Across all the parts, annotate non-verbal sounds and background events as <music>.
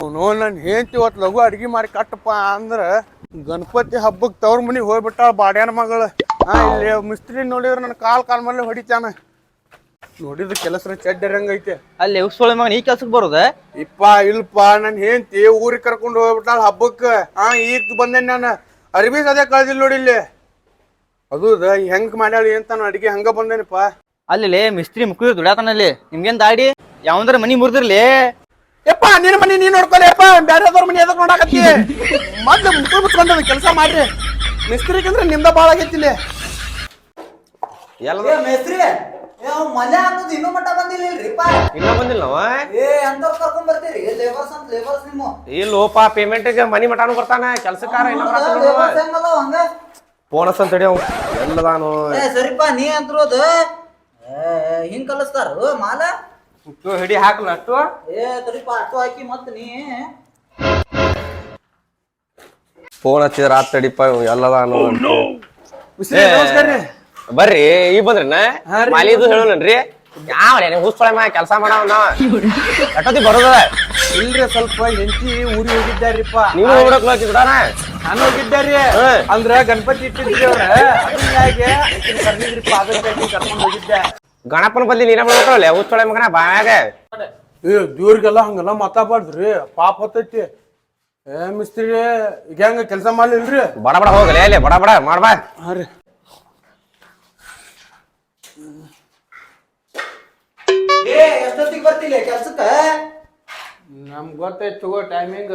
ಅವನು ನನ್ನ ಹೆಂಡತಿ ಇವತ್ತು ಲಘು ಅಡ್ಗೆ ಮಾಡಿ ಕಟ್ಟಪ್ಪ ಅಂದ್ರೆ ಗಣಪತಿ ಹಬ್ಬಕ್ಕೆ ತವ್ರ ಮನೆಗೆ ಹೋಗ್ಬಿಟ್ಟ ಬಾಡ್ಯಾನ ಮಗಳು. ಹಾಂ ಇಲ್ಲಿ ಮಿಸ್ತ್ರಿ ನೋಡಿದ್ರೆ ನನ್ನ ಕಾಲು ಕಾಲ್ ಮೇಲೆ ಹೊಡಿತಾನ. ನೋಡಿದ್ರ ಕೆಲಸ ಚಡ್ಡರಂಗೈತೆ ಅಲ್ಲಿ ಉಸ್ಸೊಳೆ ಮಗನ ಈ ಕೆಲ್ಸಕ್ಕೆ ಬರೋದ? ಇಪ್ಪ ಇಲ್ಪ ನನ್ನ ಹೆಂಡತಿ ಊರಿಗೆ ಕರ್ಕೊಂಡು ಹೋಗ್ಬಿಟ್ಟಾಳ ಹಬ್ಬಕ್ಕೆ ಹಾಂ ಈಗ ಬಂದೆ ನಾನು. ಅರ್ಬಿ ಸದ್ಯ ಕಳ್ದಿಲ್ಲ ನೋಡಿ ಇಲ್ಲಿ. ಅದು ಹೆಂಗ್ ಮಾಡ್ಯಾಳ ಅಂತ ನಾನು ಅಡಿಗೆ ಹಂಗ ಬಂದೇನಪ್ಪ. ಅಲ್ಲಿ ಮಿಸ್ತ್ರಿ ಮುಕ್ಳು ದುಡ್ಯಾತನಲ್ಲಿ ನಿಮ್ಗೇನ್ ದಾಡಿ? ಯಾವಂದ್ರ ಮನಿ ಮುರಿದಿರ್ಲಿ? ಯಪ್ಪ ನಿನ್ನ ಮನಿ ನೀನ್ ನೋಡ್ಕೊಲೆಪ್ಪ ಬ್ಯಾರೆದವ್ರ ಮನಿ ಎದಕ್ ನೋಡಾಕತ್ತಿ? <laughs> ಮೊದ್ಲು ಮುಟ್ಟು ಮುಚ್ಕೊಂಡದ ಕೆಲಸ ಮಾಡ್ರಿ. ಮಿಸ್ತ್ರಿಗಂದ್ರೆ ನಿಮ್ದ ಭಾಳ ಆಗೈತಿ ಇಲ್ಲಿ. ಎಲ್ಲ ಮೇಸ್ತ್ರಿ ಮನೆ ಅನ್ನೋದು ಇನ್ನೂ ಮಟ್ಟ ಬಂದಿಲ್ಲ ಇಲ್ರಿಪ್ಪ ಇನ್ನ ಬಂದಿಲ್ಲ ನಾವ ಏ ಅಂತವ್ರ ಕರ್ಕೊಂಡ್ ಬರ್ತೀರಿ. ಲೇಬರ್ಸ್ ಅಂತ ಲೇಬರ್ಸ್ ನಿಮ್ಮ. ಇಲ್ಲೋಪ ಪೇಮೆಂಟ್ ಮನಿ ಮಟಾನು ಬರ್ತಾನ ಇಲ್ಲ ಲೇಬರ್ಸ್ ಹಂಗ ಅವ್ ಎಲ್ಲದಾನು. ಏ ಸರಿಪ್ಪ ನೀ ಅಂತ್ರೋದು. ಹಿಂಗ್ ಕಲಿಸ್ತಾರ ಮಾಲ? ಹಿಡಿ ಹಾಕ್ಲ ಅಷ್ಟು ಏ ಸರಿಪ್ಪ ಅಟ್ಟು ಹಾಕಿ ಮತ್ ನೀ. ಫೋನ್ ಹಚ್ಚಿದ್ರ ಆತ್ ತಡಿಪ ಎಲ್ಲದ ಎಲ್ಲದಾನು ಮಿಸ್ತ್ರಿ ನಮಸ್ಕಾರ ರೀ. ಬರ್ರಿ ಈಗ ಬಂದ್ರಿನ? ಹಾ ರೀ. ಮಾಲಿದು ಹೇಳೋಣನ್ರಿ ಯಾವ ಹುಸ್ಕೊಳೆ ಮಾ ಕೆಲಸ ಮಾಡವ ನಾವ ಎಷ್ಟೊತ್ತಿ ಬರೋದ ಇಲ್ರಿ ಸ್ವಲ್ಪ ಹೆಂಡತಿ ಊರಿಗೆ ಹೋಗಿದ್ದಾರಿಪ್ಪ. ನೀವು ಹೋಗ್ಬಿಡಕ್ ಹೋಗಿದ್ದಾನ ನಾನು ಹೋಗಿದ್ದಾರಿ. ಹಾ. ಅಂದ್ರ ಗಣಪತಿ ಇಟ್ಟಿದ್ರಿ ಅವ್ರ. ಅದನ್ನ ಆಕಿನ್ ಕರ್ನಿದ್ರಿಪ್ಪ ಅದಕ್ಕೆ ಕರ್ಕೊಂಡು ಹೋಗಿದ್ದೆ. ಗಣಪನ ಬದ್ಲಿ ನೀನ ಮಾಡ್ಬೇಕಲ್ಲ ಹುಸ್ಕೊಳೆ ಮಗನ ಬಾಯಾಗ ಏ ದೇವ್ರಿಗೆಲ್ಲ ಹಂಗೆಲ್ಲ ಮಾತಾಡ್ಬಾರ್ದ್ರಿ ಪಾಪ ಹೊತ್ತೈತಿ. ಏ ಮಿಸ್ತ್ರಿ ಈಗ ಹೆಂಗ ಕೆಲಸ ಮಾಡ್ಲಿಲ್ರಿ? ಬಡ ಬಡ ಹೋಗಲೇ ಅಲ್ಲಿ ಬಡ ಬಡ ಮಾಡ್ಬಾ ಹಾ ರೀ. ಏ ಎಷ್ಟೊತ್ತಿಗೆ ಬರ್ತಿಲ್ಲ ಕೆಲ್ಸಕ್ಕ? ನಮ್ಗೆ ಗೊತ್ತೈತಿ ತಗೋ ಟೈಮಿಂಗ್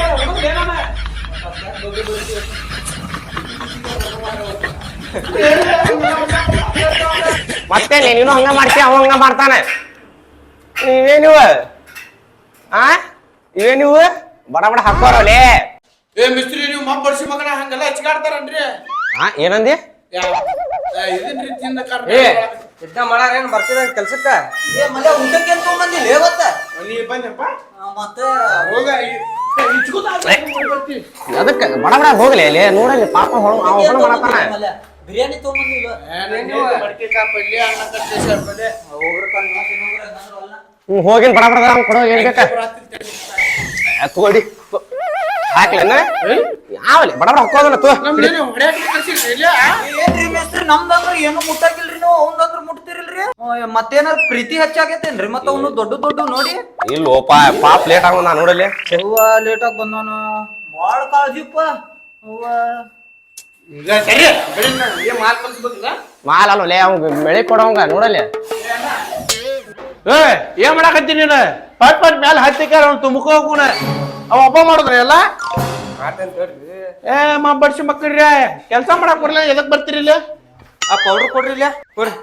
ಮತ್ತೆ ನೀನು ಹಂಗ ಮಾಡ್ತೀಯ ಅವ ಹಂಗ ಮಾಡ್ತಾನೆ. ಇವೇನು ನೀವು? ಆ? ಇವೇ ನೀವು? ಬಡ ಬಡ ಹಾಕೋರಲ್ಲೇ ಏ ಮಿಸ್ತ್ರಿ ನೀವು ಮಬ್ಬ ಬರ್ಸಿ ಮಗನ ಹಂಗೆಲ್ಲ ಹಚ್ಕಾಡ್ತಾರನ್ರಿ ಹಾ ಏನಂದಿ? ಏ ರೀತಿಯಿಂದ ಮಾಡಾರ ಬರ್ತೀರ ಕೆಲ್ಸಕ್ಕ? ಏ ಮಲ್ಯ ಊಟಕ್ಕೆ ಏನ್ ತಗೊಂಬಂದಿಲ್ಲ ಇವತ್ತ? ನೀ ಬಂದಪ್ಪ ಮತ್ತೆ? ಹೋಗ ಇಚ್ಕೋತ ಬರ್ತಿ. ಅದಕ್ಕೆ ಬಡ ಬಡ ಹೋಗ್ಲಿ ನೋಡಲಿ ನೋಡಲ್ಲಿ ಪಾಪ ಹೊಳ ಬಿರಿಯಾನಿ ತಗೊಂಬಂದಿಲ್ಲ. ಹ್ಮ್ ಹೋಗಿನ್ ಬಡ ಬಡ ಅವ್ನ್ ಕೊಡೋ ಏನ್ ಬೇಕಾ? ತಗೊಳ್ಳಿ. ಹಾಕ್ಲೇನ ಯಾವಲ್ಲಿ? ಬಡ ಬಡ ಹಾಕೋದಲ್ಲ ತೋ ಇಲ್ಲ? ನಮ್ದಂದ್ರ ಏನು ಮುಟ್ಟಾಕಿಲ್ರಿ ನೀವು ಅವಂದಂದ್ರ ಮುಟ್ತಿರಲ್ರಿ? ಮತ್ತೇನಾರ ಪ್ರೀತಿ ಹೆಚ್ಚಾಗೈತೇನ್ರಿ ಮತ್ತ ಅವನು ದೊಡ್ಡ ದೊಡ್ಡ ನೋಡಿ? ಇಲ್ಲೋಪ ಪಾಪ್ ಲೇಟ್ ಆಗ ನಾ ಅವ್ವ ಲೇಟ್ ಆಗಿ ಬಂದವನು. ಬಾಳ ಕಾಳಜಿಪ್ಪ ಅವ್ವ ಈಗ ಸರಿ ಬೆಳಿಗ್ಗೆ ಏನ್ ಮಾಲ್ ಅಲ್ಲೇ ಅವ್ನ್ ಬೆಳಿ ಕೊಡವಂಗ ನೋಡಲ್ಲ. ಏ ಏನ್ ಮಾಡಾಕತ್ತಿ ನೀನು? ಪಟ್ ಪಟ್ ಮೇಲೆ ಹತ್ತಿಕಾರ ಅವ್ನು ತುಂಬಕ ಹೋಗುಣ ಅವ ಹಬ್ಬ ಮಾಡಿದ್ರಿ ಎಲ್ಲ? ಏ ಮಾ ಬಡ್ಸಿ ಮಕ್ಕಳ್ರಿ ಕೆಲಸ ಮಾಡಕ್ ಬರಲ್ಲ ಎದಕ್ ಬರ್ತೀರಿ ಇಲ್ಲಿ? ಆ ಪೌಡರ್ ಕೊಡ್ರಿ ಇಲ್ಲ ಕೊಡ್ರಿ.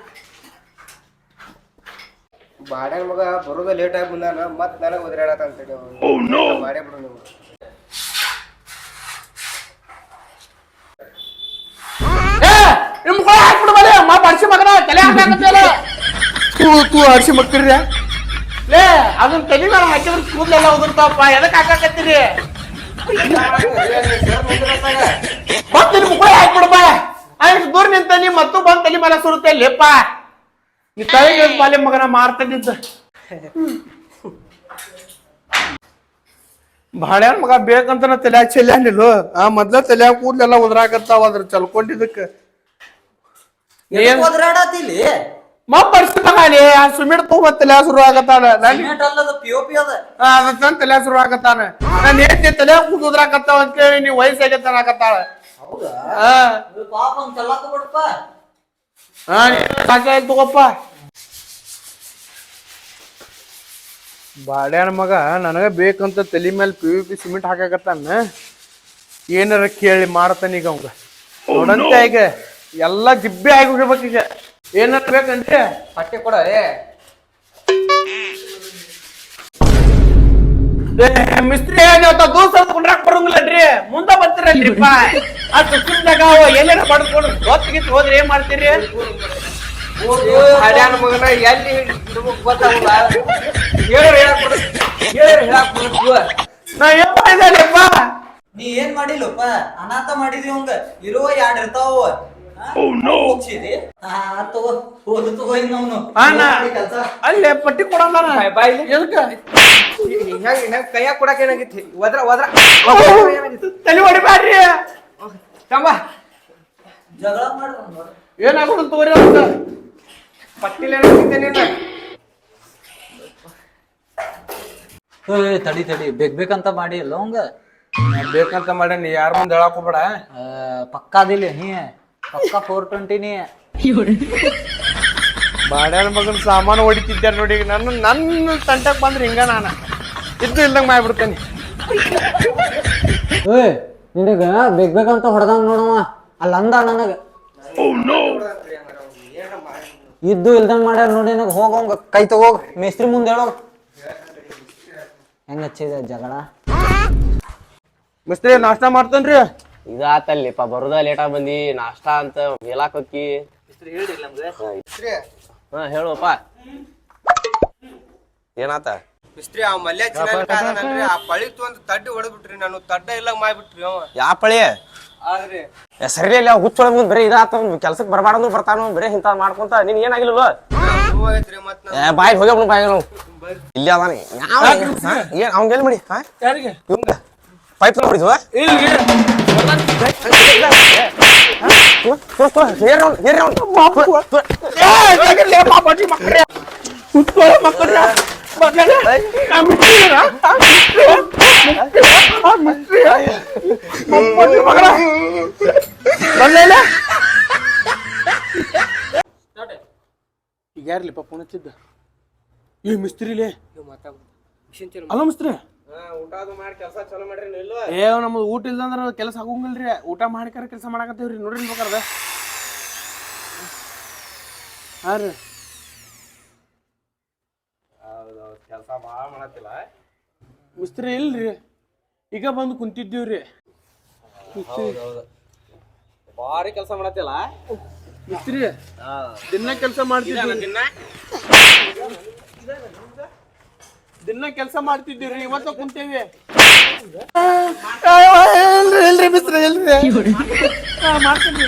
ಬಾಡ್ಯಾನ ಮಗ ಬರೋದ ಲೇಟ್ ಆಗಿ ಬಂದಾನ ಮತ್ ನನಗ ಒದರಾಡತ ಅಂತೇಳಿ ಅವ್ನು. ಮಾಡೇ ತಲೆ ಹಾಕಲ್ಲ ತೂ ತೂ ಹಡ್ಸಿ ಮಕ್ಕಳ್ರಿ. ಲೇ ಅದನ್ನ ತಲೆ ಮೇಲೆ ಹಾಕಿದ್ರೆ ಕೂದಲೆಲ್ಲ ಉದುರ್ತಾವಪ್ಪ. ಎದಕ್ಕೆ ಹಾಕಾಕತ್ತೀರಿ? ಮತ್ತೆ ನಿಮ್ ಕೊಳ ಹಾಕ್ಬಿಡಪ್ಪ ಆಯ್ತು ದೂರ ನಿಂತ ನೀ ಮತ್ತೂ ಬಂದ್ ತಲೆ ಮೇಲೆ ಸುರುತ್ತೆ. ಲೇಪ್ಪ ನೀ ತಲೆಗೆ ಬಾಲೆ ಮಗನ ಮಾರ್ತದಿದ್ದ ಬಾಳ್ಯಾನ ಮಗ ಬೇಕಂತ ತಲೆ ಚೆಲ್ಯಾನಿಲ್ಲ ಆ ಮೊದ್ಲ ತಲೆ ಕೂದ್ಲೆಲ್ಲ ಉದ್ರಾಕತ್ತಾವ ಅದ್ರ ಚಲ್ಕೊಂಡಿದ್ದಕ್ಕ. ಏನ್? ಒದರಾಡತಿಲಿ ಮಬ್ಬ ಬರ್ಸ್ತಾನಲ್ಲಿ ಆ ಸುಮಿಡ್ ತುಂಬ ಶುರು ಆಗತ್ತಾನ. ನನ್ ಸಿಮೆಂಟ್ ಅಲ್ಲದ ಪಿ ಒ ಪಿ ಅದ. ಅದನ್ನ ತಲ್ಯಾಗ ಶುರು ಆಗತ್ತಾನ. ನಾನು ಏನ್ ತಲೆ ಕೂದ್ ಉದ್ರಾಕತ್ತಾವ ಅಂತ ಹೇಳಿ ನೀ ವಯಸ್ಸಾಗೈತೆ ಆಗತ್ತಾಳ. ಹೌದಾ? ಪಾಪ ಅಂತ ಚಲ್ಲಾಕ ಬಿಡಪ್ಪ ಹಾ ಸಾಕಾಯ್ತು ತಗೋಪ್ಪ. ಬಾಡ್ಯಾನ ಮಗ ನನಗೆ ಬೇಕಂತ ತಲೆ ಮೇಲೆ ಪಿ ಯು ಪಿ ಸಿಮೆಂಟ್ ಹಾಕಾಕತ್ತಾನ. ಏನಾರ ಕೇಳಿ ಮಾಡ್ತಾನ ಈಗ ಅವಂಗ. ನೋಡಂತ ಈಗ. ಎಲ್ಲ ಜಿಬ್ಬೆ ಆಗಿ ಹೋಗ್ಬೇಕು ಈಗ. ಏನಾರ ಬೇಕಂದ್ರೆ ಪಟ್ಟಿ ಕೊಡ ಏ. ಮಿಸ್ತ್ರಿ ನೀವು ಮುಂದೆ ಕುಂಡ್ರಾಕ್ ಬರಂಗಿಲ್ಲನ್ರಿ ಮುಂದ ಬರ್ತೀರಲ್ರಿಪ್ಪ ಆ ಸುತ್ತಿನ ಎಲ್ಲೇನ ಪಡ್ಕೊಂಡು ಗೊತ್ತಿಗಿತ್ತು ಹೋದ್ರೆ ಏನ್ ಮಾಡ್ತೀರಿ? ಹಡ್ಯಾನ ಮಗನ ಎಲ್ಲಿ ಇಡ್ಬೇಕು ಗೊತ್ತಾಗಲ್ಲ. ಹೇಳಿ ಹೇಳಕ್ ಕೊಡು ಹೇಳಿ ಹೇಳಕ್ ಬರಬೇಕು ನಾ ಏನ್ ಮಾಡಿದೆಪ್ಪ ನೀ ಏನ್ ಮಾಡಿಲ್ಲಪ್ಪ? ಅನಾಥ ಮಾಡಿದಿ ಹಂಗ ಇರುವ ಎರಡ್ ಇರ್ತಾವ. ಅಲ್ಲೇ ಪಟ್ಟಿ ಕೊಡಲ್ಲ ಬಾಯ್ಲಿ. ಎದಕ್ಕ? ಹೆಂಗ್ ಹೆಂಗ್ ಕೈಯಾಗ ಕೊಡಕ್ ಏನಾಗಿತ್ತು? ಒದ್ರ ಒದ್ರ. ಏನಾಗಿತ್ತು? ತಲೆ ಹೊಡಿಬ್ಯಾಡ್ರಿ ತಂಬ ಜಗಳ ಏನಾಗೋದು ತಗೋರಿ ಅವ್ಕ ಪಟ್ಟಿಲ್ ತಡಿ ತಡಿ. ಬೇಕ್ ಬೇಕಂತ ಮಾಡಿ ಇಲ್ಲ ಬೇಕಂತ ಬೇಕಂತ ಮಾಡೇನಿ ಯಾರ ಮುಂದೆ ಹೇಳಕ್ ಹೋಗ್ಬೇಡ. ಪಕ್ಕಾದಿಲ್ಲ ನೀ. ಪಕ್ಕಾ ಫೋರ್ ಟ್ವೆಂಟಿ ನೀ ಬಾಡ್ಯಾನ ಮಗನ ಸಾಮಾನು ಹೊಡಿತಿದ್ದೆ ನೋಡಿ ನನ್ನ ನನ್ನ ತಂಟಕ್ ಬಂದ್ರೆ ಹಿಂಗ ನಾನು. ಇದ್ದು ಇಲ್ದಂಗ ಮಾಡ್ಬಿಡ್ತೇನೆ. ಏಯ್ ನಿನಗ ಬೇಕ್ ಬೇಕಂತ ಹೊಡೆದಂಗ ನೋಡವ ಅಲ್ಲ ಅಂದ ನನಗ. ಇದ್ದು ಇಲ್ದಂಗ ಮಾಡ್ಯಾರ ನೋಡಿ ನನಗೆ ಹೋಗೋಂಗ ಕೈ ತಗೋಗ ಮೇಸ್ತ್ರಿ ಮುಂದೆ ಹೇಳೋ ಹೆಂಗ ಹಚ್ಚಿದ ಜಗಳ? ಮಿಸ್ತ್ರಿ ನಾಷ್ಟ ಮಾಡ್ತೇನ್ರಿ? ಇದಾತಲ್ಲಿಪ್ಪ ಬರುದ ಲೇಟ್ ಆಗಿ ಬಂದಿ ನಾಷ್ಟಾ ಅಂತ ಮೇಲಾಕ್ ಹೊಕ್ಕಿ ಹಾ ಹೇಳುವಪ್ಪ ಏನಾತ? ಮಿಸ್ತ್ರಿ ಆ ಮಲ್ಯ ಚಿನ್ನಲ್ರಿ ಆ ಪಳಿತು ಒಂದು ತಡ್ಡಿ ಹೊಡೆದ್ಬಿಟ್ರಿ ನಾನು ತಡ್ಡ ಇಲ್ಲ ಮಾಡ್ಬಿಟ್ರಿ ಅವ. ಯಾ ಪಳಿ? ಆದ್ರಿ ಸರಿ ಇಲ್ಲ ಹುಚ್ಚೊಳಗ್ ಮುಂದ್ ಬರೀ ಇದಾತ ಕೆಲ್ಸಕ್ ಬರ್ಬಾರ್ದು ಬರ್ತಾನು ಬರೀ ಇಂತ ಮಾಡ್ಕೊಂತ. ನೀನ್ ಏನಾಗಿಲ್ವ ಹೋಗೈತ್ರಿ ಮತ್ ನಾ ಏ ಬಾಯ್ ಹೋಗ್ಯ ಬಾಯ್ ನಾವು ಇಲ್ಲಿ ಅದಾನ. ಯಾವ ಏನ್ ಅವ್ನ್ ಎಲ್ಲಿ ಮಾಡಿ? ಪೈಪ್ ನೋಡಿದ್ವ ಇಲ್ಲಿ. ಈಗ ಯಾರ್ಲಿಪ್ಪ ಹಚ್ಚಿದ್ದ ಈ ಮಿಸ್ತ್ರಿಲೇ ಅಲ್ಲ ಮಿಸ್ತ್ರಿ ಏ ನಮ್ದು ಊಟ ಇಲ್ದಂದ್ರ ಕೆಲಸ ಆಗೋಂಗಿಲ್ರಿ. ಊಟ ಮಾಡ್ಕರ ಕೆಲಸ ಮಾಡಾಕತ್ತೀವ್ರಿ. ನೋಡ್ರಿ ಬೇಕಾರ್ದ ಹಾ ರೀ. ಕೆಲಸ ಭಾಳ ಮಾಡತ್ತಿಲ್ಲ. ಮಿಸ್ತ್ರಿ ಇಲ್ರಿ. ಈಗ ಬಂದು ಕುಂತಿದ್ದೀವ್ರಿ. ಭಾರಿ ಕೆಲಸ ಮಾಡತ್ತಿಲ್ಲ. ಮಿಸ್ತ್ರಿ ದಿನ ಕೆಲಸ ಮಾಡ್ತಿದ್ದೀವಿ. ದಿನ? ಕೆಲಸ ಮಾಡ್ತಿದ್ದೀರಿ ಇವತ್ತ ಕುಂತೇವಿ. ಮಾಡ್ತೀನಿ